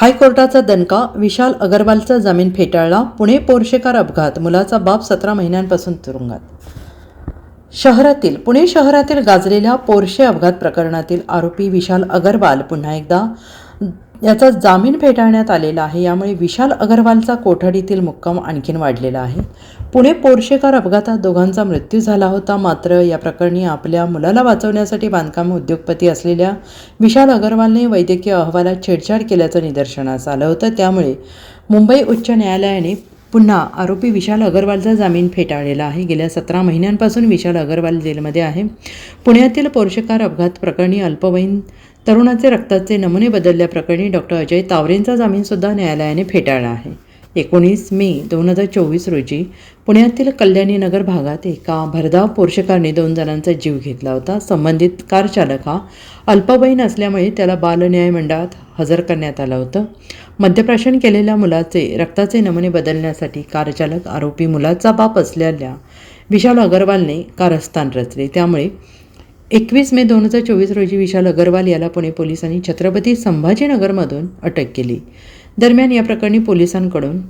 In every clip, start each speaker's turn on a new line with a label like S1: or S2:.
S1: हायकोर्टाचा दणका विशाल अगरवालचा जामीन फेटाळला पुणे पोरशेकार अपघात मुलाचा बाप सतरा महिन्यांपासून तुरुंगात. शहरातील पुणे शहरातील गाजलेल्या पोरशे अपघात प्रकरणातील आरोपी विशाल अगरवाल पुन्हा एकदा याचा जामीन फेटाळण्यात आलेला आहे. यामुळे विशाल अगरवालचा कोठडीतील मुक्काम आणखीन वाढलेला आहे. पुणे पोर्शेकार अपघातात दोघांचा मृत्यू झाला होता. मात्र या प्रकरणी आपल्या मुलाला वाचवण्यासाठी बांधकाम उद्योगपती असलेल्या विशाल अगरवालने वैद्यकीय अहवालात छेडछाड केल्याचं निदर्शनास आलं होतं. त्यामुळे मुंबई उच्च न्यायालयाने पुन्हा आरोपी विशाल अगरवालचा जामीन फेटाळलेला आहे. गेल्या सतरा महिन्यांपासून विशाल अगरवाल जेलमध्ये आहे. पुण्यातील पोर्शकार अपघात प्रकरणी अल्पवयीन तरुणाचे रक्ताचे नमुने बदलल्याप्रकरणी डॉक्टर अजय तावरेंचा जामीनसुद्धा न्यायालयाने फेटाळला आहे. एकोणीस मे दोन हजार चोवीस रोजी पुण्यातील कल्याणी नगर भागात एका भरधाव पोर्शकारने दोन जणांचा जीव घेतला होता. संबंधित कार चालक हा अल्पवयीन असल्यामुळे त्याला बालन्याय मंडळात हजर करण्यात आलं होतं. मद्यप्राशन केलेल्या मुलाचे रक्ताचे नमुने बदलण्यासाठी कारचालक आरोपी मुलाचा बाप असलेल्या विशाल अगरवालने कारस्थान रचले. त्यामुळे एकवीस मे दोन हजार चोवीस रोजी विशाल अगरवाल याला पुणे पोलिसांनी छत्रपती संभाजीनगरमधून अटक केली. दरम्यान या प्रकरणी पोलिसांकडून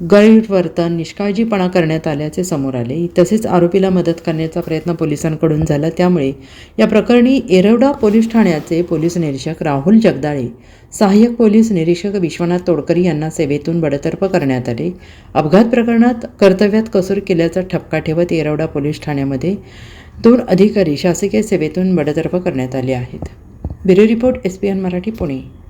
S1: गैरवर्तन निष्काळजीपणा करण्यात आल्याचे समोर आले. तसेच आरोपीला मदत करण्याचा प्रयत्न पोलिसांकडून झाला. त्यामुळे या प्रकरणी येरवडा पोलीस ठाण्याचे पोलीस निरीक्षक राहुल जगदाळे सहाय्यक पोलीस निरीक्षक विश्वनाथ तोडकरी यांना सेवेतून बडतर्फ करण्यात आले. अपघात प्रकरणात कर्तव्यात कसूर केल्याचा ठपका ठेवत येरवडा पोलीस ठाण्यामध्ये दोन अधिकारी शासकीय सेवेतून बडतर्फ करण्यात आले आहेत. Bureau report S P N Marathi Pune.